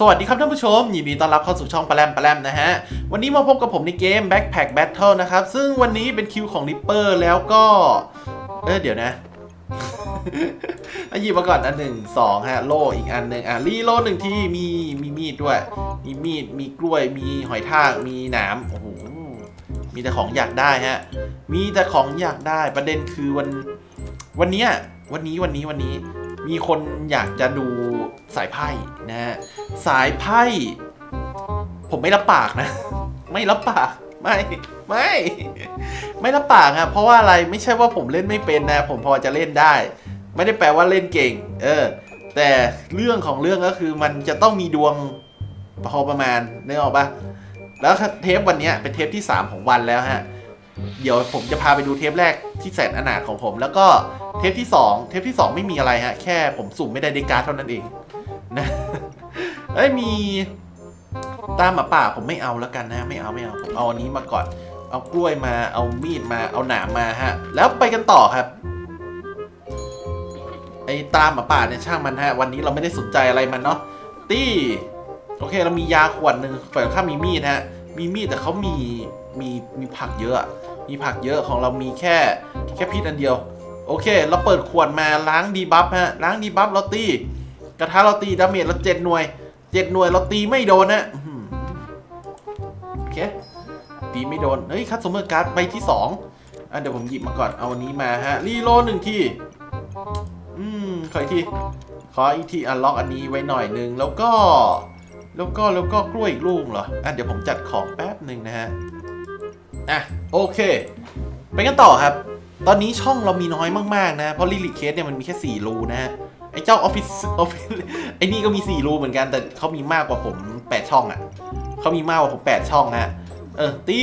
สวัสดีครับท่านผู้ชม ยินดีต้อนรับเข้าสู่ช่องปลาแรมปลาแรมนะฮะ วันนี้มาพบกับผมในเกม Backpack Battle นะครับ ซึ่งวันนี้เป็นคิวของ Ripper แล้วก็ เออเดี๋ยวนะอาหยิบมาก่อนอันหนึ่งสองฮะโลอีกอันหนึ่งอะรีโลหนึ่งที่มีมีมีดด้วย มีมีดมีกล้วยมีหอยทากมีหนามโอ้โหมีแต่ของอยากได้ฮะ มีแต่ของอยากได้ประเด็นคือวันวันนี้วันนี้วันนี้วันนี้ มีคนอยากจะดูสายไพ่นะฮะสายไพ่ ผมไม่รับปากนะ ไม่รับปากไม่ไม่ ไม่รับปากครับเพราะว่าอะไรไม่ใช่ว่าผมเล่นไม่เป็นนะ ผมพอจะเล่นได้ ไม่ได้แปลว่าเล่นเก่ง เออ แต่เรื่องของเรื่องก็คือมันจะต้องมีดวงพอประมาณนึกออกปะแล้วเทปวันนี้เป็นเทปที่ 3 ของวันแล้วฮะ เดี๋ยวผมจะพาไปดูเทปแรกที่แสนอนาถของผม แล้วก็ เทปที่ 2 เทปที่ 2 ไม่มีอะไรฮะ แค่ผมสุ่มไม่ได้เดการ์ดเท่านั้นเองนะเอ้ยมีตามหมาป่าผมไม่เอาแล้วกันนะ ไม่เอาไม่เอาผมเอาอันนี้มาก่อน เอากล้วยมาเอามีดมาเอาหนามมาฮะ แล้วไปกันต่อครับไอ้ตามหมาป่าเนี่ยช่างมันฮะ วันนี้เราไม่ได้สนใจอะไรมันเนาะตี้โอเคเรามียาขวดหนึ่งฝ่ายข้ามมีมีดฮะ มีมีดแต่เขามีมีมีผักเยอะ มีผักเยอะของเรามีแค่แค่พิษอันเดียว โอเค เราเปิดขวดมาล้างดีบัฟฮะ ล้างดีบัฟเราตี กระทะเราตีดาเมจเราเจ็ดหน่วยเจ็ดหน่วยเราตีไม่โดนนะโอเค ตีไม่โดน เฮ้ยคัตสมเมอร์การ์ดใบที่สองอะเดี๋ยวผมหยิบมาก่อน เอาอันนี้มาฮะ รีโลหนึ่งที อืม ขออีกที ขออีกทีอันล็อกอันนี้ไว้หน่อยหนึง แล้วก็ แล้วก็ แล้วก็กล้วยอีกลูกเหรอ อะเดี๋ยวผมจัดของแป๊บหนึ่งนะฮะ อะ โอเค ไปกันต่อครับ ตอนนี้ช่องเรามีน้อยมากๆนะ เพราะลิลิเคสเนี่ยมันมีแค่ 4 รูนะฮะ ไอ้เจ้าออฟฟิศออฟฟิศไอ้นี่ก็มี 4 รูเหมือนกัน แต่เขามีมากกว่าผม 8 ช่องอะ่ะเขามีมากกว่าผม 8 ช่องฮะ เออ ตี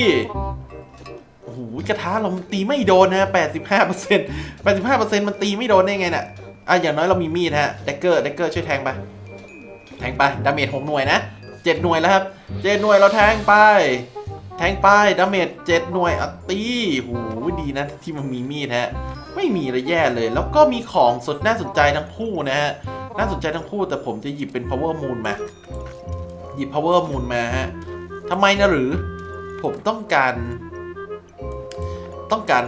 โอ้โหกระทะเราตีไม่โดนนะ85เปอร์เซ็นต์85เปอร์เซ็นต์มันตีไม่โดนได้ไงน่ะอะอย่างน้อยเรามีมีดฮะเดกเกอร์เดกเกอร์ช่วยแทงไป แทงไป ดาเมจ6หน่วยนะ7หน่วยแล้วครับ7หน่วยเราแทงไป แทงไปดาเมจ7หน่วยอะตีโหดีนะที่มันมีมีดฮะ ไม่มีเลยแย่เลย แล้วก็มีของสดน่าสนใจทั้งคู่นะฮะ น่าสนใจทั้งคู่แต่ผมจะหยิบเป็น power moon มา หยิบ power moon มาฮะทำไมนะหรือ ผมต้องการ ต้องการ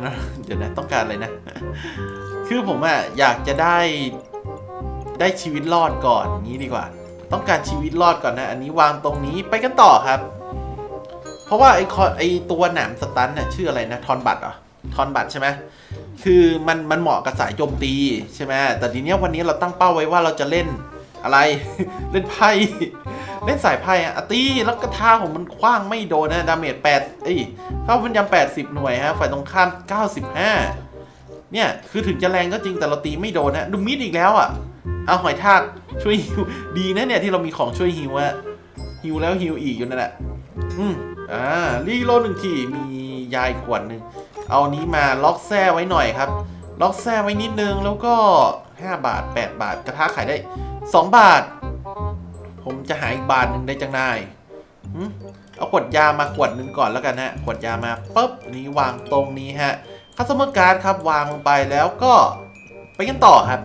เดี๋ยวนะ ต้องการอะไรนะ คือผมอะอยากจะได้ ได้ชีวิตรอดก่อนงี้ดีกว่า ต้องการชีวิตรอดก่อนนะ อันนี้วางตรงนี้ไปกันต่อครับ เพราะว่าไอ้คอไอ้ตัวหนามสตันน่ะชื่ออะไรนะทอนบัตเหรอทอนบัตใช่ไหมคือมันมันเหมาะกับสายโจมตีใช่ไหมแต่ทีเนี้ยวันนี้เราตั้งเป้าไว้ว่าเราจะเล่นอะไรเล่นไพ่เล่นสายไพ่อะอะตีแล้วกระทาของมันคว้างไม่โดนนะดาเมจแปดเอ้ยเข้าพันยำแปดสิบหน่วยฮะฝ่ายตรงข้ามเก้าสิบห้าเนี่ยคือถึงจะแรงก็จริงแต่เราตีไม่โดนนะดูมิดอีกแล้วอะเอาหอยทากช่วยฮิวดีนะเนี่ยที่เรามีของช่วยฮิวอะ ฮิวแล้วฮิวอีกอยู่นั่นแหละ อืมอ่ารีโหลหนึ่งทีมียายขวดหนึ่งเอานี้มาล็อกแซ่ไว้หน่อยครับ ล็อกแซ่ไว้นิดนึงแล้วก็ 5 บาท 8 บาทกระทะขายได้ 2 บาท ผมจะหาอีกบาทหนึ่งได้จังได้เอาขวดยามาขวดหนึ่งก่อนแล้วกันฮะขวดยามาปุ๊บนี้วางตรงนี้ฮะคัสเตอร์การ์ดครับวางลงไปแล้วก็ไปกันต่อครับ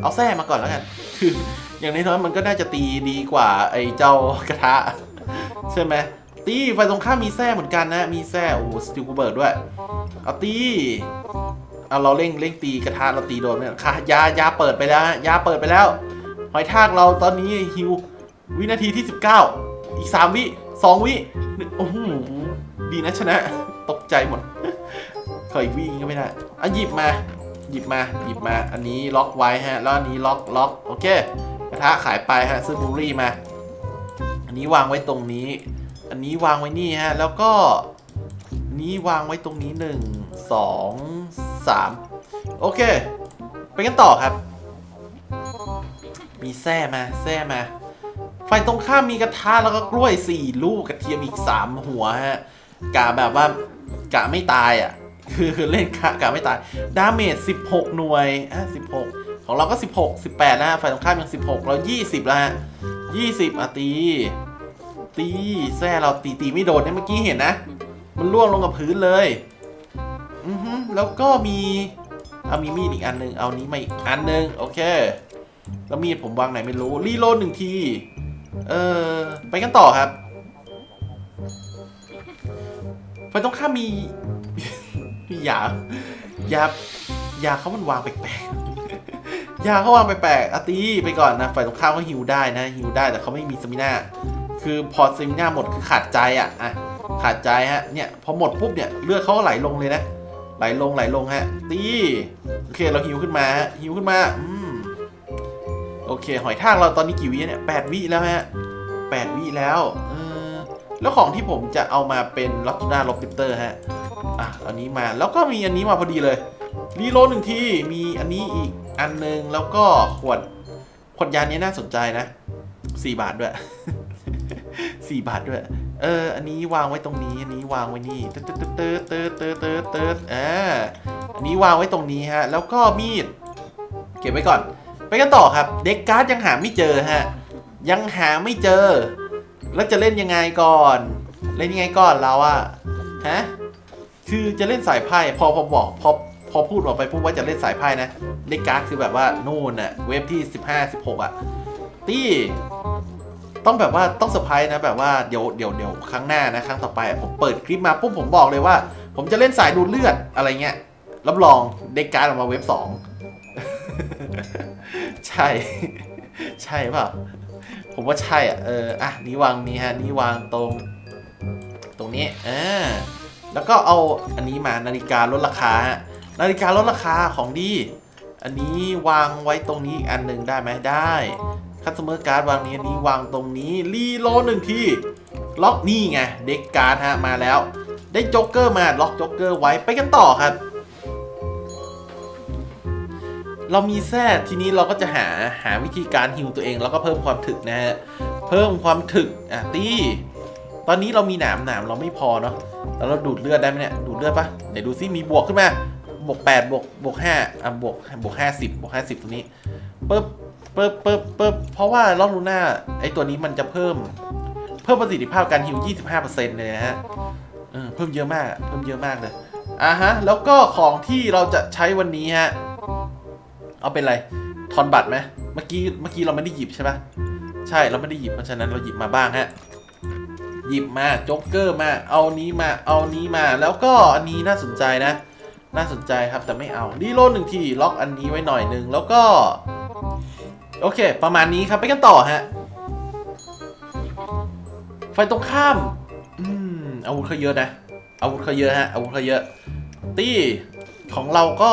เอาแซ่มาก่อนแล้วกันคือ อย่างน้อยๆมันก็น่าจะตีดีกว่าไอ้เจ้ากระทะ ใช่ไหมตีไฟตรงข้ามมีแส้เหมือนกันนะ มีแส้โอ้สติลกูเบิร์ดด้วยเอาตีเอาเราเร่งเร่งตีกระทะเราตีโดนเนี่ยค่ะยายาเปิดไปแล้วยาเปิดไปแล้วหอยทากเราตอนนี้ฮิววินาทีที่ 19 อีก 3 วิ 2 วิโอ้โหดีนะชนะ ตกใจหมดขออีกวิก็ไม่ได้อะหยิบมา หยิบมา หยิบมา อันนี้ล็อกไว้ฮะ แล้วอันนี้ล็อกล็อกโอเค ระทะขายไปฮะซื้อบูรี่มา อันนี้วางไว้ตรงนี้ อันนี้วางไว้นี่ฮะ แล้วก็นนี้วางไว้ตรงนี้หนึ่งสองสามโอเค ไปกันต่อครับ มีแส้มาแส้มาไฟตรงข้ามมีกระทะแล้วก็กล้วยสี่ลูกกระเทียมอีกสามหัวฮะกะแบบว่ากะไม่ตายอะ คือคือเล่นกะกะไม่ตาย ดาเมจ16หน่วยอะ16 ของเราก็ 16 18นะฮะไฟตรงข้ามยัง 16 เรา 20 แล้วฮะ 20อะตี ตีแซ่เราตีตีไม่โดนเนี่ยเมื่อกี้เห็นนะ มันล่วงลงกับพื้นเลย อือฮึแล้วก็มีเอามีมีดอีกอันหนึง เอานี้มาอีกอันหนึง โอเค แล้วมีดผมวางไหนไม่รู้ รีโหลดหนึ่งที เออไปกันต่อครับไปตรงข้ามมี มียายา ยาเขามันวางแปลกๆ ยาเขาวางไปแปลกอาตีไปก่อนนะฝ่ายตรงข้ามก็ฮิวได้นะฮิวได้แต่เขาไม่มีสมิน่าคือพอสมิน่าหมดคือขาดใจอะอะขาดใจฮะเนี่ยพอหมดปุ๊บเนี่ยเลือดเขาก็ไหลลงเลยนะ ไหลลงไหลลงฮะ ตีโอเคเราฮิวขึ้นมาฮะฮิวขึ้นมาอืมโอเค หอยทากเราตอนนี้กี่วิเนี่ยแปดวิแล้วฮะแปดวิแล้วเออแล้วของที่ผมจะเอามาเป็นลัตตูน่าล็อบปิเตอร์ฮะอะอันนี้มาแล้วก็มีอันนี้มาพอดีเลย รีโหลดหนึ่งทีมีอันนี้อีกอันหนึงแล้วก็ขวดขวดยานี้น่าสนใจนะสี่บาทด้วยสี่บาทด้วย เออ อันนี้วางไว้ตรงนี้ อันนี้วางไว้นี่เติร์ดเติร์ดเติร์ดเติร์ดเติร์ดเติร์ดเติร์ดอ่าอันนี้วางไว้ตรงนี้ฮะ แล้วก็มีด เก็บไว้ก่อน ไปกันต่อครับ เด็กการ์ดยังหาไม่เจอฮะ ยังหาไม่เจอ แล้วจะเล่นยังไงก่อน เล่นยังไงก่อนเราอะฮะ คือจะเล่นสายไพ่ พอพอบอก พอ พอพูดออกไปพูดว่าจะเล่นสายไพ่นะเด็กการ์ดคือแบบว่านู่นอะเว็บที่ 15 16อะตี้ต้องแบบว่าต้องเซอร์ไพรส์นะแบบว่าเดี๋ยวเดี๋ยวเดี๋ยวครั้งหน้านะครั้งต่อไปผมเปิดคลิปมาปุ๊บผมบอกเลยว่า ผมจะเล่นสายดูดเลือดอะไรเงี้ยรับรองเด็กการ์ดออกมาเว็บสองใช่ ใช่เปล่าผมว่าใช่อะเอออะนี่วางนี้ฮะนี่วางตรง ตรงนี้อ่าแล้วก็เอาอันนี้มานาฬิกาลดราคาฮะ นาฬิกาลดราคาของดี อันนี้วางไว้ตรงนี้อีกอันหนึ่งได้ไหมได้คัสเตอร์การ์ดวางนี้อันนี้วางตรงนี้รีโลหนึ่งทีล็อกนี่ไงเด็กการ์ดฮะมาแล้ว ได้โจ๊กเกอร์มาล็อกโจ๊กเกอร์ไว้ไปกันต่อครับ เรามีแท้ทีนี้เราก็จะหาหาวิธีการฮิวตัวเองแล้วก็เพิ่มความถึกนะฮะเพิ่มความถึกอะตีตอนนี้เรามีหนามหนามเราไม่พอเนาะแล้วเราดูดเลือดได้ไหมเนี่ยดูดเลือดปะไหนดูซิมีบวกขึ้นมา บวก8บวกบวก5อะบวกบวก50บบวก50ตรงนี้ปึ๊บปึ๊บปึ๊บปึ๊บเพราะว่าล็อกลูน่าไอตัวนี้มันจะเพิ่ม เพิ่มประสิทธิภาพการฮิว25%เลยนะฮะเออเพิ่มเยอะมากเพิ่มเยอะมากเลยอะฮะ แล้วก็ของที่เราจะใช้วันนี้ฮะ เอาเป็นอะไรทอนบัตรไหมเมื่อกี้เมื่อกี้เราไม่ได้หยิบใช่ปะใช่เราไม่ได้หยิบเพราะฉะนั้นเราหยิบมาบ้างฮะหยิบมาโจ๊กเกอร์มา เอานี้มา เอานี้มา แล้วก็อันนี้น่าสนใจนะ น่าสนใจครับแต่ไม่เอารีโลดหนึ่งทีล็อกอันนี้ไว้หน่อยหนึ่งแล้วก็ โอเค ประมาณนี้ครับไปกันต่อฮะไฟตรงข้าม อืมอาวุธเขาเยอะนะอาวุธเขาเยอะฮะอาวุธเขาเยอะ ตี้ของเราก็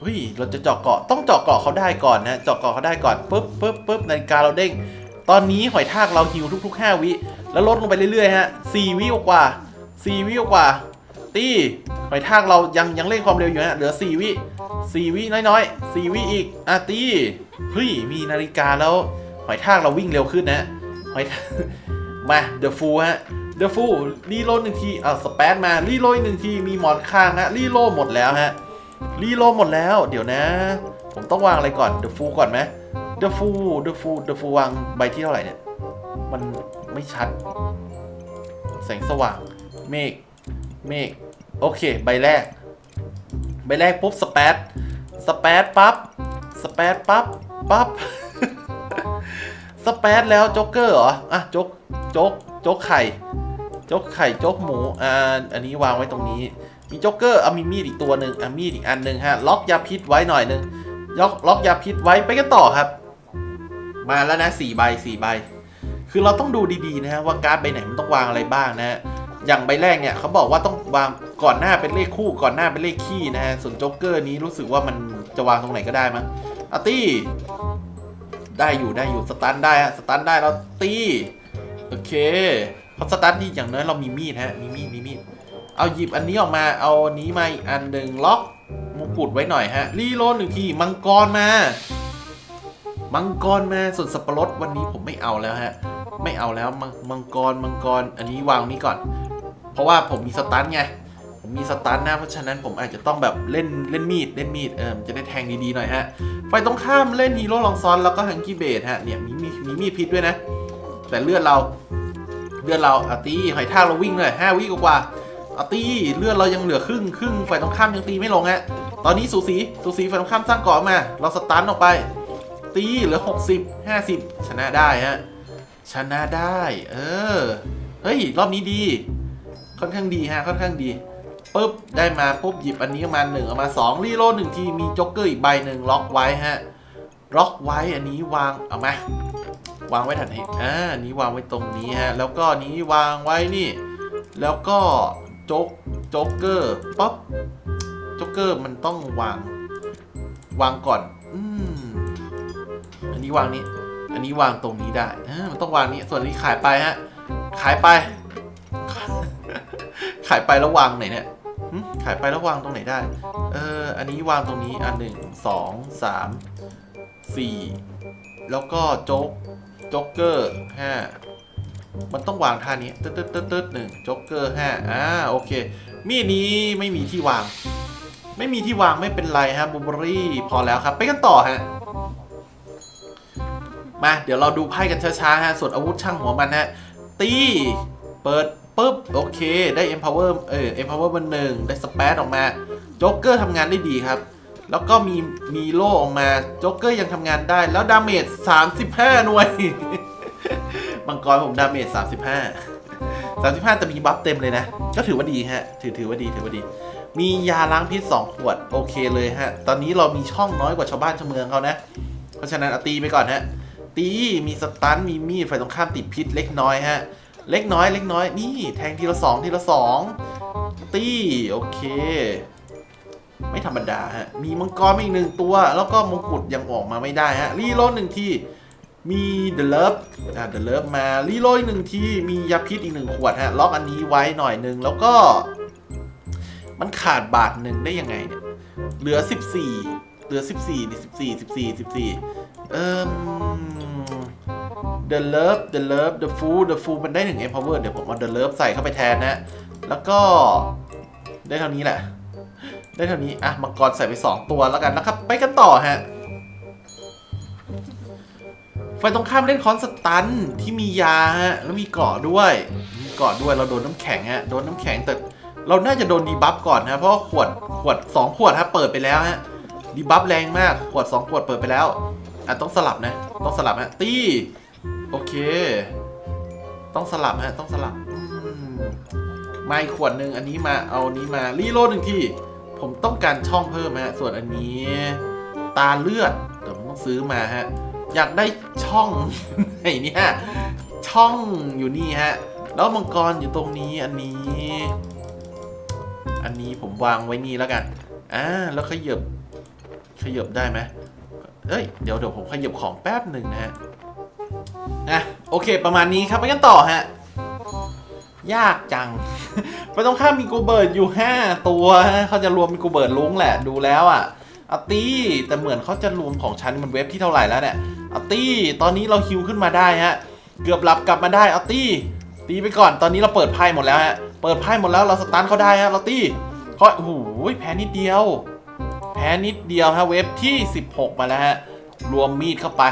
เฮ้ยเราจะเจาะเกาะต้องเจาะเกาะเขาได้ก่อนนะเจาะเกาะเขาได้ก่อนปุ๊บปุ๊บปุ๊บนาฬิกาเราเด้ง ตอนนี้หอยทากเราฮิวทุกๆ 5 วิ แล้วลดลงไปเรื่อยๆฮะ4วิกว่า4วิกว่า ตีหอยทากเรายังยังเร่งความเร็วอยู่ฮะเหลือ4วิ4วิน้อยๆ4วิอีกอะตีเฮ้ยมีนาฬิกาแล้วหอยทากเราวิ่งเร็วขึ้นนะหอยมาเดอะฟูฮะเดอะฟูรีโหลดหนึ่งทีอะสเปซมารีโหลดหนึ่งทีมีหมอนข้างฮะรีโหลดหมดแล้วฮะรีโหลดหมดแล้ว เดี๋ยวนะ ผมต้องวางอะไรก่อนเดอะฟูก่อนไหมเดอะฟูเดอะฟูเดอะฟูวางใบที่เท่าไหร่เนี่ย มันไม่ชัด แสงสว่างเมฆ เมฆโอเค ใบแรก ใบแรกปุ๊บสเปซสเปซปั๊บสเปซปั๊บปั๊บสเปซแล้วโจ๊กเกอร์เหรอ อะโจ๊กโจ๊กโจ๊กไข่โจ๊กไข่โจ๊กหมูอ่าอันนี้วางไว้ตรงนี้ มีโจ๊กเกอร์เอามีมีดอีกตัวหนึ่งอะมีดอีกอันหนึ่งฮะ ล็อกยาพิษไว้หน่อยหนึ่งล็อกล็อกยาพิษไว้ไปกันต่อครับ มาแล้วนะสี่ใบสี่ใบ คือเราต้องดูดีๆนะฮะว่าการ์ดใบไหนมันต้องวางอะไรบ้างนะฮะ อย่างใบแรกเนี่ยเขาบอกว่าต้องวางก่อนหน้าเป็นเลขคู่ก่อนหน้าเป็นเลขคี่นะฮะส่วนโจ๊กเกอร์นี้รู้สึกว่ามันจะวางตรงไหนก็ได้มั้งอาตี้ได้อยู่ได้อยู่สตันได้ฮะสตันได้แล้วตีโอเคเพราะสตันนี่อย่างน้อยเรามีมีดฮะมีมีดมีมีดเอาหยิบอันนี้ออกมาเอาอันนี้มาอีกอันหนึ่งล็อกมงกุฎไว้หน่อยฮะรีโลดหนึ่งทีมังกรมา มังกรมาส่วนสับปะรดวันนี้ผมไม่เอาแล้วฮะ ไม่เอาแล้วมังมังกรมังกรอันนี้วางนี้ก่อน เพราะว่าผมมีสตันไงผมมีสตันนะเพราะฉะนั้นผมอาจจะต้องแบบเล่นเล่นมีดเล่นมีดเออจะได้แทงดีๆหน่อยฮะไฟตรงข้ามเล่นฮีโร่ลองซ้อนแล้วก็ฮังกี้เบดฮะเนี่ยมีมีมีมีดพิษด้วยนะ แต่เลือดเราเลือดเราอาตีหอยทากเราวิ่งเลยห้าวิกว่าอาตีเลือดเรายังเหลือครึ่งครึ่งฝ่ายตรงข้ามยังตีไม่ลงฮะตอนนี้สูสีสูสีฝ่ายตรงข้ามสร้างเกาะมา เราสตันออกไป ตีเหลือ 60 50 ชนะได้ฮะชนะได้ เออเฮ้ยรอบนี้ดี ค่อนข้างดีฮะค่อนข้างดีปุ๊บได้มาปุ๊บหยิบอันนี้มาหนึ่งเอามาสองรีโลหนึ่งทีมีจ็อกเกอร์อีกใบหนึ่งล็อกไว้ฮะล็อกไว้อันนี้วางเอามาวางไว้ถัดให้อ่าอันนี้วางไว้ตรงนี้ฮะแล้วก็นนี้วางไว้นี่ แล้วก็โจ๊กโจ๊กเกอร์ป๊อปโจ๊กเกอร์มันต้องวางวางก่อนอืมอันนี้วางนี้ อันนี้วางตรงนี้ได้อ่ามันต้องวางนี้ส่วนอันนี้ขายไปฮะขายไป ขายไปแล้ววางไหนเนี่ยขายไปแล้ววางตรงไหนได้ เออ อันนี้วางตรงนี้อันหนึ่งสองสามสี่แล้วก็โจ๊กโจ๊กเกอร์ห้ามันต้องวางท่านี้ตึ๊ดตึ๊ดตึ๊ดตึ๊ดหนึ่งโจ๊กเกอร์ห้าอ่าโอเค มีดนี้ไม่มีที่วาง ไม่มีที่วางไม่เป็นไรฮะบูเบอรี่พอแล้วครับ ไปกันต่อฮะมา เดี๋ยวเราดูไพ่กันช้าๆฮะส่วนอาวุธช่างหัวมันฮะตีเปิด ปุ๊บ โอเค ได้ empower เออ empower มันหนึ่งได้สเปซออกมาโจ๊กเกอร์ทำงานได้ดีครับ แล้วก็มีมีโล่ออกมาโจ๊กเกอร์ยังทำงานได้ แล้วดาเมจ35 หน่วย มังกรผมดาเมจ35 35 แต่มีบัฟเต็มเลยนะ ก็ถือว่าดีฮะ ถือถือว่าดี ถือว่าดี มียาล้างพิษ 2 ขวด โอเคเลยฮะ ตอนนี้เรามีช่องน้อยกว่าชาวบ้านชาวเมืองเขานะ เพราะฉะนั้นเอาตีไปก่อนฮะ ตี มีสตัน มีมีดไฟตรงข้ามติดพิษเล็กน้อยฮะ เล็กน้อยเล็กน้อยนี่แทงทีละสองทีละสองตีโอเค ไม่ธรรมดาฮะ มีมังกรมาอีกหนึ่งตัว แล้วก็มงกุฎยังออกมาไม่ได้ฮะรีโหลดหนึ่งทีมีเดลเลิฟอ่าเดลเลิฟมารีโหลดอีกหนึ่งทีมียาพิษอีกหนึ่งขวดฮะล็อกอันนี้ไว้หน่อยหนึ่งแล้วก็ มันขาดบาทหนึ่งได้ยังไงเนี่ยเหลือ 14 เหลือ 14ดิ14 14 14เอ่ม The Love The Love The Fool The Fool มันได้หนึ่ง Empower เดี๋ยวผมเอา The Love ใส่เข้าไปแทนนะ แล้วก็ได้เท่านี้แหละ ได้เท่านี้ อะ มังกรใส่ไป 2 ตัวแล้วกันนะครับ ไปกันต่อฮะไฟตรงข้ามเล่นคอนสตันที่มียาฮะ แล้วมีเกาะด้วยมีเกาะด้วยเราโดนน้ำแข็งฮะ โดนน้ำแข็งแต่เราน่าจะโดนดีบัฟก่อนฮะเพราะขวดขวด 2 ขวดฮะเปิดไปแล้วฮะ ดีบัฟแรงมาก ขวด 2 ขวดเปิดไปแล้ว อะต้องสลับนะ ต้องสลับฮะ ตี โอเค ต้องสลับฮะ ต้องสลับมาอีกขวดหนึ่งอันนี้มาเอานี้มารีโลดหนึ่งที่ ผมต้องการช่องเพิ่มฮะ ส่วนอันนี้ ตาเลือดเดี๋ยวผมต้องซื้อมาฮะ อยากได้ช่องไหนเนี่ยช่องอยู่นี่ฮะ แล้วมังกรอยู่ตรงนี้อันนี้ อันนี้ผมวางไว้นี่แล้วกันอ่าแล้วขยับขยับได้ไหมเอ้ย เดี๋ยวเดี๋ยวผมขยับของแป๊บหนึ่งนะฮะ่ะโอเค ประมาณนี้ครับไปกันต่อฮะ ยากจัง ไปตรงข้ามมีกูเบิร์ดอยู่ 5 ตัวเขาจะรวมมีกูเบิร์ดลุงแหละดูแล้วอะอาตี้แต่เหมือนเขาจะรวมของชั้นมันเว็บที่เท่าไหร่แล้วเนี่ยอาตี้ตอนนี้เราฮิวขึ้นมาได้ฮะ เกือบหลับกลับมาได้อาตี้ ตีไปก่อนตอนนี้เราเปิดไพ่หมดแล้วฮะเปิดไพ่หมดแล้วเราสตันเขาได้ฮะเราตี้เขาโอ้โหแพ้นิดเดียว แพ้นิดเดียวฮะเว็บที่ 16 มาแล้วฮะ รวมมีดเข้าไป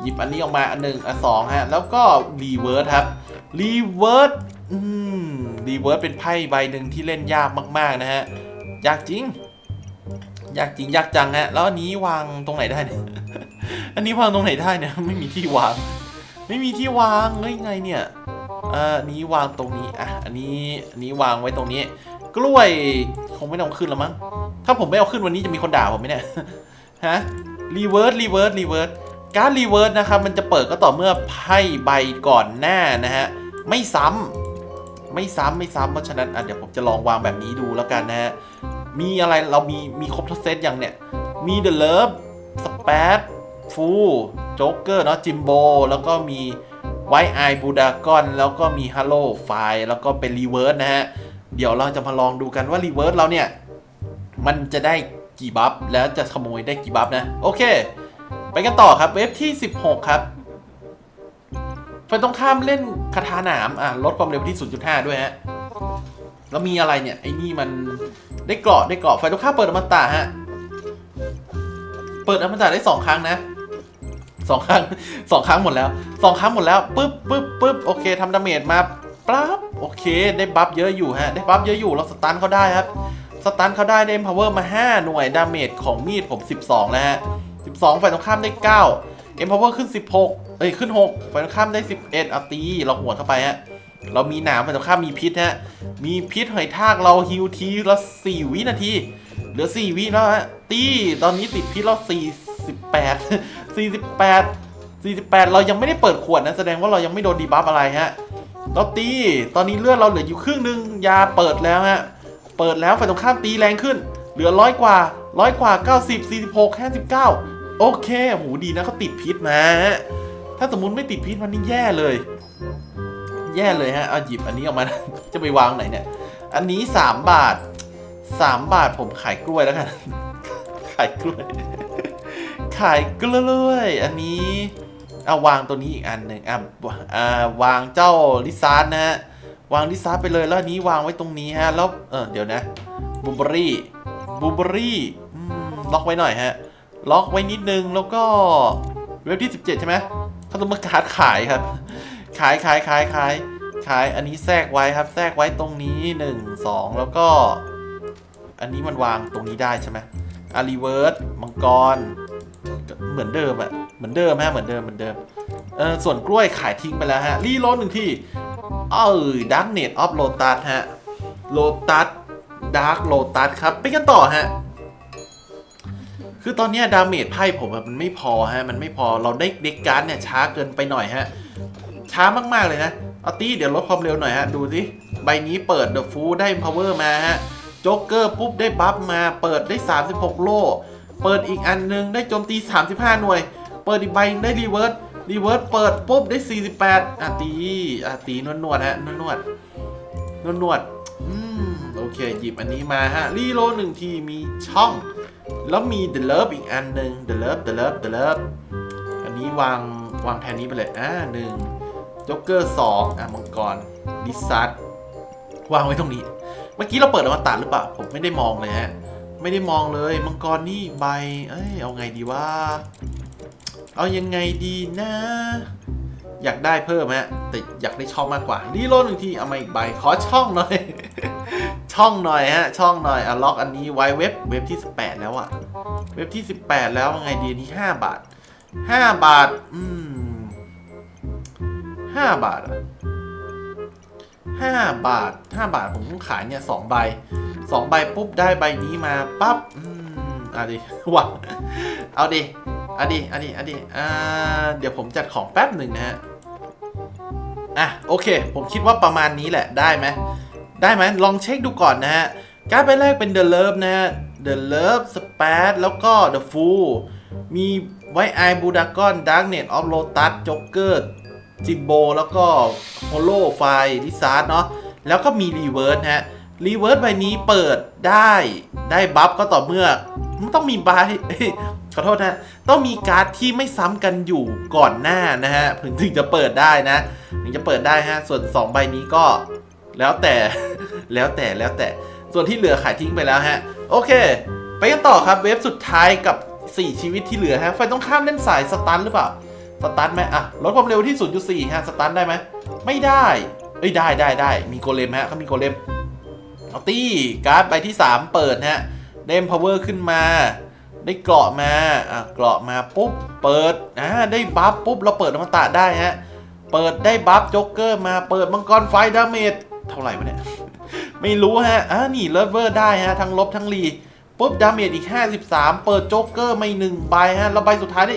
หยิบอันนี้ออกมาอันหนึ่งอันสองฮะ แล้วก็รีเวิร์สครับรีเวิร์สอืมรีเวิร์สเป็นไพ่ใบหนึ่งที่เล่นยากมาก ๆ นะฮะ ยากจริง ยากจริง ยากจังฮะ แล้วอันนี้วางตรงไหนได้เนี่ย อันนี้วางตรงไหนได้เนี่ย ไม่มีที่วาง ไม่มีที่วางเฮ้ยไงเนี่ยอ่ออันนี้วางตรงนี้ อะ อันนี้อันนี้วางไว้ตรงนี้ กล้วยคงไม่ต้องขึ้นแล้วมั้ง ถ้าผมไม่เอาขึ้นวันนี้จะมีคนด่าผมไหมเนี่ย ฮะ รีเวิร์สรีเวิร์สรีเวิร์สการรีเวิร์สนะครับมันจะเปิดก็ต่อเมื่อไพ่ใบก่อนหน้านะฮะไม่ซ้ำไม่ซ้ำไม่ซ้ำเพราะฉะนั้นอะเดี๋ยวผมจะลองวางแบบนี้ดูแล้วกันนะฮะมีอะไรเรามีมีครบทุกเซตอย่างเนี่ยมีเดอะเลิฟสเปซฟูโจ๊กเกอร์เนาะจิมโบแล้วก็มีไวไอบูดากอนแล้วก็มีฮัลโลไฟแล้วก็เป็นรีเวิร์สนะฮะ เดี๋ยวเราจะมาลองดูกันว่ารีเวิร์สเราเนี่ย มันจะได้ กี่บัฟแล้วจะขโมยได้กี่บัฟนะ โอเค ไปกันต่อครับเว็บที่ 16 ครับฝ่ายตรงข้ามเล่นคาถาหนามอะลดความเร็วที่ 0.5 ด้วยฮะแล้วมีอะไรเนี่ย ไอ้นี่มันได้เกราะได้เกราะฝ่ายตรงข้ามเปิดอมตะฮะเปิดอมตะได้ 2 ครั้งนะสองครั้งสองครั้งหมดแล้วสองครั้งหมดแล้วปึ๊บปึ๊บปึ๊บโอเคทำดาเมจมาปั๊บโอเค ได้บัฟเยอะอยู่ฮะ ได้บัฟเยอะอยู่เราสตันเขาได้ครับ สตันเขาได้ได้ empower มา 5 หน่วยดาเมจของมีดผม 12แล้วฮะ 12 ฝ่ายตรงข้ามได้9 empower ขึ้น 16 เอ้ย ขึ้น 6 ฝ่ายตรงข้ามได้ 11เอาตี เราหัวเข้าไปฮะ เรามีหนามฝ่ายตรงข้ามมีพิษฮะ มีพิษหอยทากเราฮิวทีละ 4 วินาที เหลือ 4 วิแล้วฮะ ตี ตอนนี้ติดพิษเรา 48 48 48 เรายังไม่ได้เปิดขวดนะ แสดงว่าเรายังไม่โดนดีบัฟอะไรฮะเราตี ตอนนี้เลือดเราเหลืออยู่ครึ่งหนึง ยาเปิดแล้วฮะ ปิดแล้วฝ่ายตรงข้ามตีแรงขึ้น เหลือร้อยกว่าร้อยกว่า 90 46 59 โอเคโหดีนะเขาติดพิษมาฮะถ้าสมมุติไม่ติดพิษมันนี่แย่เลย แย่เลยฮะเอาหยิบอันนี้ออกมา จะไปวางไหนเนี่ย อันนี้ 3 บาท 3 บาทผมขายกล้วยแล้วกัน ขายกล้วย ขายกล้วย อันนี้เอาวางตัวนี้อีกอันหนึ่งอะอ่าวางเจ้าลิซาร์ดนะฮะ วางลิซาร์ดไปเลยแล้วนี้วางไว้ตรงนี้ฮะ แล้วเออเดี๋ยวนะบูเบอรี่บูเบอรี่ล็อกไว้หน่อยฮะ ล็อกไว้นิดนึงแล้วก็เว็บที่ 17 ใช่ไหมเขาต้องมาการดขายครับ ขายขายขายขายขายอันนี้แทรกไว้ครับ แทรกไว้ตรงนี้ 1 2 แล้วก็ อันนี้มันวางตรงนี้ได้ใช่ไหมอารีเวิร์สมังกร เหมือนเดิมอะเหมือนเดิมฮะเหมือนเดิมเหมือนเดิม เออส่วนกล้วยขายทิ้งไปแล้วฮะ รีโหลดหนึ่งที่เออดักเนตออฟโลตัสฮะโลตัสดาร์กโลตัสครับไปกันต่อฮะ คือตอนนี้ดาเมจไพ่ผมมันไม่พอฮะ มันไม่พอเราได้เด็กการ์ดเนี่ยช้าเกินไปหน่อยฮะ ช้ามากๆเลยนะเอาตี้เดี๋ยวลดความเร็วหน่อยฮะ ดูสิใบนี้เปิดเดอะฟูได้ power มาฮะโจ๊กเกอร์ปุ๊บได้บัฟมา เปิดได้ 36 โล่ เปิดอีกอันนึงได้โจมตี 35 หน่วย เปิดอีกใบได้รีเวิร์ส รีเวิร์สเปิดปุ๊บได้ 48อะตีอะตีนวดนวดฮะนวดนวดนวดนวดอืมโอเค หยิบอันนี้มาฮะ รีโลหนึ่งทีมีช่อง แล้วมี The Love อีกอันหนึ่ง The Love The Love The Love อันนี้วางวางแทนนี้ไปเลยอ่าหนึ่งจ็อกเกอร์สองอะมังกรดิซัตวางไว้ตรงนี้ เมื่อกี้เราเปิดอมตะหรือเปล่า ผมไม่ได้มองเลยฮะ ไม่ได้มองเลย มังกรนี่ใบ เอ้ย เอาไงดีว่า เอายังไงดีนะ อยากได้เพิ่มฮะแต่อยากได้ช่องมากกว่ารีโหลดหนึ่งทีเอามาอีกใบขอช่องหน่อย ช่องหน่อยฮะ ช่องหน่อยอะล็อกอันนี้ไว้เว็บเว็บที่ 18 แล้วอะเว็บที่ 18 แล้วไงดีนนี้5บาท 5 บาท อืม5บาทอะ5บาท 5 บาทผมต้องขายเนี่ย2ใบ2ใบปุ๊บได้ใบนี้มาปั๊บอืมเอาดิหวังเอาดิ อาดิเอาดิเอาดิอ่าเดี๋ยวผมจัดของแป๊บหนึ่งนะฮะอะโอเค ผมคิดว่าประมาณนี้แหละได้ไหมได้ไหมลองเช็คดูก่อนนะฮะการ์ดใบแรกเป็น The Love นะฮะ The Love Spat แล้วก็ The Fool มีไวไอบูดากอน Darknet of Lotus Joker จิมโบแล้วก็ Holo f i ลิซาร์ดเนาะแล้วก็มี Reverse ฮะ Reverse ใบนี้เปิดได้ได้บัฟก็ต่อเมื่อมันต้องมีใบ ขอโทษนะต้องมีการ์ดที่ไม่ซ้ำกันอยู่ก่อนหน้านะฮะถึงถึงจะเปิดได้นะ ถึงจะเปิดได้ฮะ ส่วน 2 ใบนี้ก็แล้วแต่แล้วแต่แล้วแต่ส่วนที่เหลือขายทิ้งไปแล้วฮะ โอเค ไปกันต่อครับเว็บสุดท้ายกับ 4 ชีวิตที่เหลือฮะไฟต้องข้ามเล่นสายสตันหรือเปล่าสตันไหมอะลดความเร็วที่ 0.4ฮะสตันได้ไหมไม่ได้เอ้ยได้ได้ได้มีโกเลมฮะเขามีโกเลมเอาตี้การ์ดใบที่ 3 เปิดฮะได้พาวเวอร์ขึ้นมา ได้เกราะมาอะเกราะมาปุ๊บ เปิดอ่าได้บัฟปุ๊บเราเปิดอมตะได้ฮะ เปิดได้บัฟโจ๊กเกอร์มา เปิดมังกรไฟดาเมจเท่าไหร่วะเนี่ย ไม่รู้ฮะ อ่านี่เลิฟเวอร์ได้ฮะ ทั้งลบทั้งรีปุ๊บดาเมจอีก 53 เปิดโจ๊กเกอร์ไม่หนึ่งใบฮะ แล้วใบสุดท้ายได้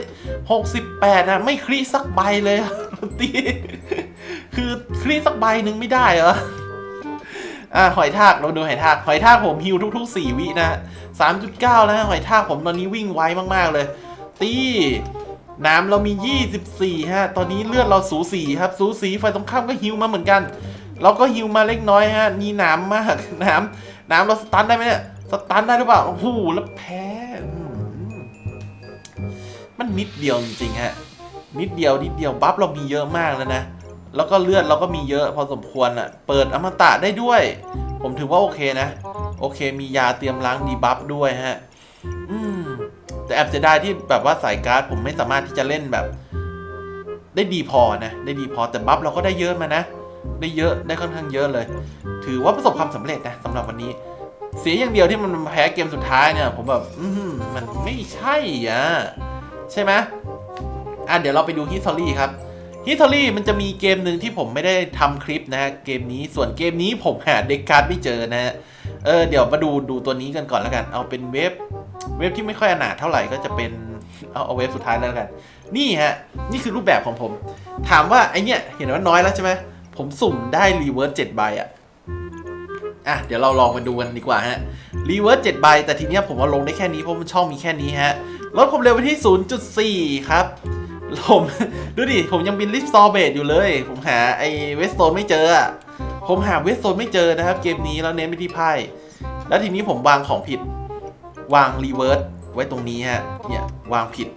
68ฮะไม่คลีสักใบเลยตีคือคลีสักใบหนึ่งไม่ได้เหรออ่าหอยทากเราดูหอยทาก หอยทากผมฮิวทุกๆ 4 วินะ 3.9 แล้วฮะหอยทากผมตอนนี้วิ่งไวมากๆเลย ตีน้ำเรามี 24 ฮะ ตอนนี้เลือดเราสูสีครับ สูสีไฟตรงข้ามก็ฮิวมาเหมือนกัน เราก็ฮิวมาเล็กน้อยฮะ นี่น้ำมาก น้ำน้ำเราสตันได้ไหมเนี่ย สตันได้หรือเปล่า โอ้โห แล้วแพ้ มันนิดเดียวจริงๆฮะ นิดเดียวนิดเดียวบัฟเรามีเยอะมากแล้วนะ แล้วก็เลือดเราก็มีเยอะพอสมควรอะเปิดอมตะได้ด้วย ผมถือว่าโอเคนะ โอเค มียาเตรียมล้างดีบัฟด้วยฮะ อืม แต่แอบเสียดายที่แบบว่าสายการ์ดผมไม่สามารถที่จะเล่นแบบ ได้ดีพอนะ ได้ดีพอแต่บัฟเราก็ได้เยอะมานะ ได้เยอะได้ค่อนข้างเยอะเลย ถือว่าประสบความสำเร็จนะสำหรับวันนี้ เสียอย่างเดียวที่มันแพ้เกมสุดท้ายเนี่ย ผมแบบ อืมมันไม่ใช่อะใช่ไหมอะเดี๋ยวเราไปดู history ครับ history มันจะมีเกมหนึ่งที่ผมไม่ได้ทำคลิปนะฮะเกมนี้ส่วนเกมนี้ผมหาเด็กการ์ดไม่เจอนะฮะเออเดี๋ยวมาดูดูตัวนี้กันก่อนแล้วกัน เอาเป็นเว็บเว็บที่ไม่ค่อยอนาถเท่าไหร่ก็จะเป็นเอาเอาเว็บสุดท้ายแล้วกัน นี่ฮะ นี่คือรูปแบบของผม ถามว่าไอเนี้ยเห็นว่าน้อยแล้วใช่ไหมผมสุ่มได้รีเวิร์สเจ็ดใบอะอะเดี๋ยวเราลองมาดูกันดีกว่าฮะรีเวิร์สเจ็ดใบแต่ทีเนี้ยผมว่าลงได้แค่นี้เพราะมันช่องมีแค่นี้ฮะลดความเร็วไปที่ 0.4 ครับ ผมดูดิ ผมยังบินลิฟต์ซอเบตอยู่เลย ผมหาไอเวสโซนไม่เจอ ผมหาเวสโซนไม่เจอนะครับ เกมนี้แล้วเน้นไปที่ไพ่ แล้วทีนี้ผมวางของผิด วางรีเวิร์สไว้ตรงนี้ฮะ เนี่ย วางผิด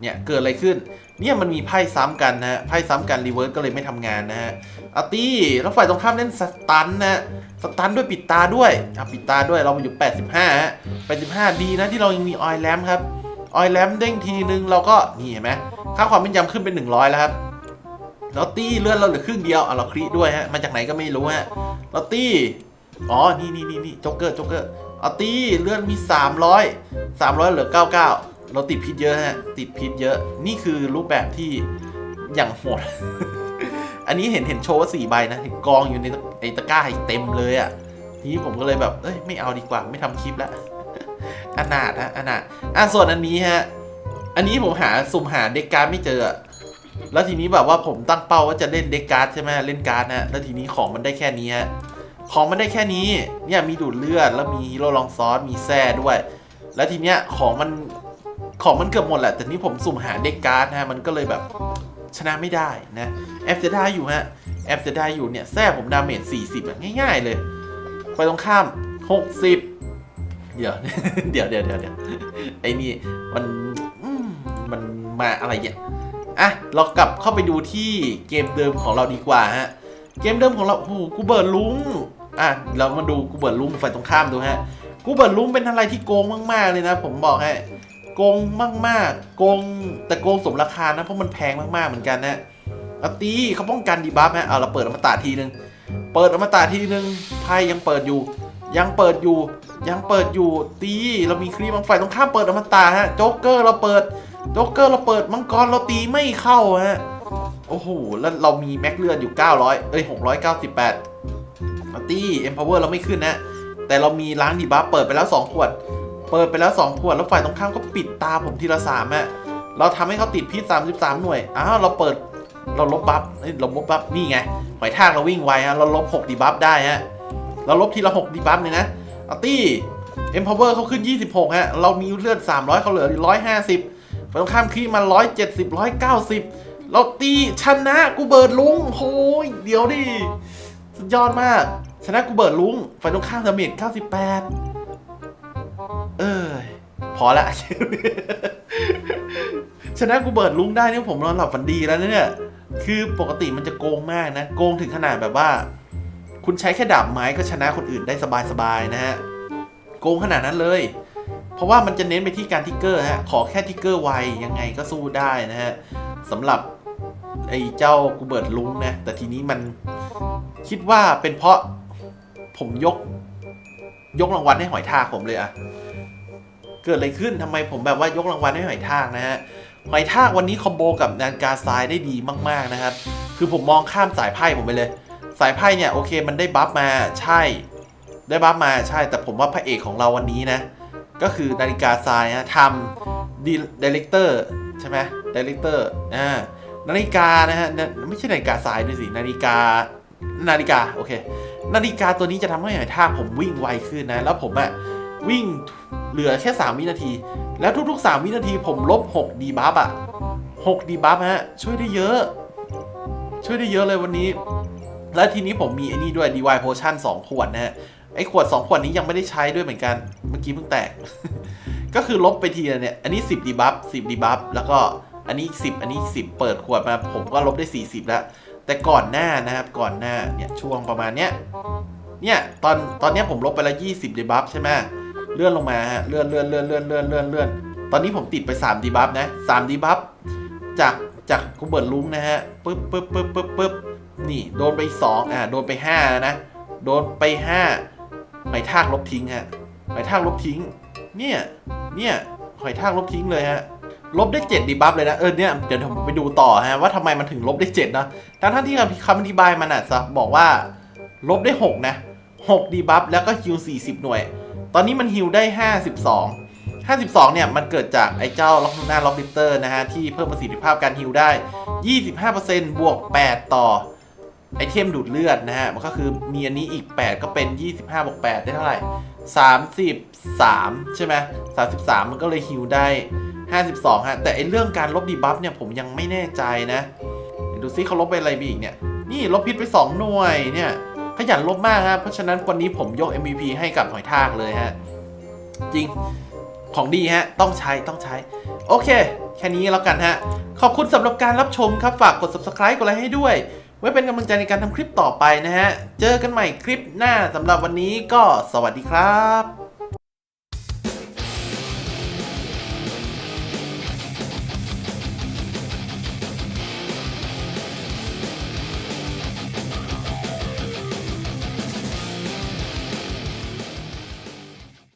เนี่ย เกิดอะไรขึ้น เนี่ยมันมีไพ่ซ้ำกันนะฮะ ไพ่ซ้ำกันรีเวิร์สก็เลยไม่ทำงานนะฮะอาร์ตี้แล้วฝ่ายตรงข้ามเล่นสตันนะฮะสตันด้วยปิดตาด้วยอะปิดตาด้วย เราอยู่ 85ฮะ85 ดีนะที่เรายังมีออยแลมครับ ออยแลมเด้งทีนึงเราก็นี่เห็นไหมค่าความเป็นยำขึ้นเป็น 100 แล้วครับล้วตี้เลื่อนเราเหลือครึ่งเดียวอะเราคลิด้วยฮะมาจากไหนก็ไม่รู้ฮะล้วตี้อ๋อนี่นี่นี่นี่จ็อกเกอร์จ็อกเกอร์เอาตี้เลื่อนมี 300 300 เหลือ 99 เราติดพิษเยอะฮะ ติดพิษเยอะ นี่คือรูปแบบที่อย่างโหด อันนี้เห็นเห็นโชว์ว่าสี่ใบนะเห็นกองอยู่ในไอ้ตะกร้าเต็มเลยอะ ทีนี้ผมก็เลยแบบ เอ้ย ไม่เอาดีกว่า ไม่ทำคลิปแล้ว อนาถฮะอนาถอะส่วนอันนี้ฮะ อันนี้ผมหาสุ่มหาเด็กการ์ดไม่เจอ แล้วทีนี้แบบว่าผมตั้งเป้าว่าจะเล่นเด็กการ์ดใช่ไหมเล่นการ์ดนะแล้วทีนี้ของมันได้แค่นี้ฮะของมันได้แค่นี้เนี่ยมีดูดเลือดแล้วมีฮีโร่ลองซอสมีแซ่ด้วย แล้วทีเนี้ยของมันของมันเกือบหมดแหละแต่นี่ผมสุ่มหาเด็กการ์ดนะฮะมันก็เลยแบบชนะไม่ได้นะแอฟจะได้อยู่ฮะแอฟจะได้อยู่เนี่ยแซ่ผมดาเมจ40อะง่าย ๆ เลย ไปตรงข้าม 60 เดี๋ยว เดี๋ยวเดี๋ยวเดี๋ยวเดี๋ยวไอ้นี่มันมมันมาอะไรเนี่ยอะเรากลับเข้าไปดูที่เกมเดิมของเราดีกว่าฮะ เกมเดิมของเราโอ้โหกูเบิร์ดลุงอะเรามาดูกูเบิร์ดลุงฝ่ายตรงข้ามดูฮะกูเบิร์ดลุงเป็นอะไรที่โกงมาก ๆ เลยนะ ผมบอกให้โกงมากๆ โกงแต่โกงสมราคานะเพราะมันแพงมากๆเหมือนกันนะเอาตีเขาป้องกันดีบัฟฮะเอาเราเปิดอมตะทีนึง เปิดอมตะทีนึงไพ่ยังเปิดอยู่ ยังเปิดอยู่ ยังเปิดอยู่ตีเรามีครีมบางฝ่ายตรงข้ามเปิดอมตะฮะโจ๊กเกอร์เราเปิดโจ๊กเกอร์เราเปิดมังกรเราตีไม่เข้าฮะโอ้โหแล้วเรามีแม็กเลือดอยู่ 900 เอ้ย 698มาตี้เอ็มพาวเวอร์เราไม่ขึ้นนะ แต่เรามีล้างดีบัฟเปิดไปแล้ว 2 ขวด เปิดไปแล้ว 2 ขวด แล้วฝ่ายตรงข้ามก็ปิดตาผมทีละสามฮะเราทำให้เขาติดพิษ 33 หน่วย อ้าว เราเปิดเราลบบัฟเราลบบัฟนี่ไงหอยทากเราวิ่งไวฮะเราลบ 6 ดีบัฟได้ฮะ เราลบทีละ 6 ดีบัฟเลยนะ อาตี้ Empower เขาขึ้น 26 ฮะ เรามีเลือด 300 เขาเหลือ 150ฝั่งตรงข้ามคีมา 170 190 เราตีชนะกูเบิร์ดลุงโอ้ยเดี๋ยวดิสุดยอดมาก ชนะกูเบิร์ดลุงฝ่ายตรงข้ามดาเมจ98 เออพอละ ชนะกูเบิร์ดลุงได้นี่ผมนอนหลับฝันดีแล้วเนี่ย คือปกติมันจะโกงมากนะ โกงถึงขนาดแบบว่า คุณใช้แค่ดาบไม้ก็ชนะคนอื่นได้สบายๆนะฮะ โกงขนาดนั้นเลย เพราะว่ามันจะเน้นไปที่การทิกเกอร์ฮะ ขอแค่ทิกเกอร์ไวยังไงก็สู้ได้นะฮะสำหรับไอ้เจ้ากูเบิร์ดลุงนะ แต่ทีนี้มันคิดว่าเป็นเพราะผมยก ยกรางวัลให้หอยทากผมเลยอะเกิดอะไรขึ้นทำไมผมแบบว่ายกรางวัลให้หอยทากนะฮะหอยทากวันนี้คอมโบกับนาฬิกาทรายได้ดีมากๆนะครับ คือผมมองข้ามสายไพ่ผมไปเลย สายไพ่เนี่ยโอเคมันได้บัฟมาใช่ ได้บัฟมาใช่ แต่ผมว่าพระเอกของเราวันนี้นะ ก็คือนาฬิกาทรายนะทำดีดีเลกเตอร์ใช่ไหมดีเลกเตอร์อ่านาฬิกานะฮะไม่ใช่นาฬิกาทรายด้วยสินาฬิกานาฬิกาโอเค นาฬิกาตัวนี้จะทำให้หอยทากผมวิ่งไวขึ้นนะ แล้วผมอะวิ่งเหลือแค่ 3 วินาที แล้วทุก ๆ 3 วินาทีผมลบ6ดีบัฟอะ6ดีบัฟฮะช่วยได้เยอะ ช่วยได้เยอะเลยวันนี้ แล้วทีนี้ผมมีไอ้นี่ด้วย DIY Potion 2 ขวดนะฮะ ไอ้ขวด 2 ขวดนี้ยังไม่ได้ใช้ด้วยเหมือนกัน เมื่อกี้เพิ่งแตก ก็คือลบไปทีละเนี่ย อันนี้ 10ดีบัฟ10ดีบัฟแล้วก็อันนี้อีก10 อันนี้อีก10 เปิดขวดมา ผมก็ลบได้ 40 แล้ว แต่ก่อนหน้านะครับ ก่อนหน้าเนี่ยช่วงประมาณเนี้ย เนี่ยตอนตอนเนี้ยผมลบไปแล้ว20ดีบัฟใช่ไหมเลื่อนลงมาฮะ เลื่อนเลื่อนเลื่อนเลื่อนเลื่อนเลื่อนเลื่อนตอนนี้ผมติดไป3ดีบัฟนะ3ดีบัฟจากจากกูเบิร์ดลุงนะฮะปึ๊บปึ๊บปึ๊บปึ๊บปึ๊บ นี่โดนไปสองอ่าโดนไปห้านะ โดนไปห้าหอยทากลบทิ้งฮะหอยทากลบทิ้ง เนี่ย เนี่ยหอยทากลบทิ้งเลยฮะ ลบได้7ดีบัฟเลยนะ เออเนี่ยเดี๋ยวผมไปดูต่อฮะว่าทำไมมันถึงลบได้7นะทั้งท่านที่คำอธิบายมันอะจะบอกว่า ลบได้6นะ6ดีบัฟแล้วก็ฮิว40หน่วย ตอนนี้มันฮิวได้52 52 เนี่ย มันเกิดจากไอ้เจ้าล็อกหน้าล็อกลิฟเตอร์นะฮะ ที่เพิ่มประสิทธิภาพการฮิวได้ 25%บวก 8 ต่อ ไอเทมดูดเลือดนะฮะ มันก็คือมีอันนี้อีก 8 ก็เป็น 25บวก8ได้เท่าไหร่ 33 ใช่ไหม33 มันก็เลยฮิวได้ 52 ฮะ แต่ไอเรื่องการลบดีบัฟเนี่ยผมยังไม่แน่ใจนะ ดูซิเขาลบไปอะไรไปอีกเนี่ย นี่ลบพิษไป 2 หน่วยเนี่ย ขยันลบมากครับเพราะฉะนั้นวันนี้ผมยก MVP ให้กับหอยทากเลยฮะ จริงของดีฮะ ต้องใช้ต้องใช้ โอเค แค่นี้แล้วกันฮะ ขอบคุณสำหรับการรับชมครับ ฝากกด subscribe กดไลค์ให้ด้วย ไว้เป็นกำลังใจในการทำคลิปต่อไปนะฮะ เจอกันใหม่คลิปหน้าสำหรับวันนี้ก็สวัสดีครับ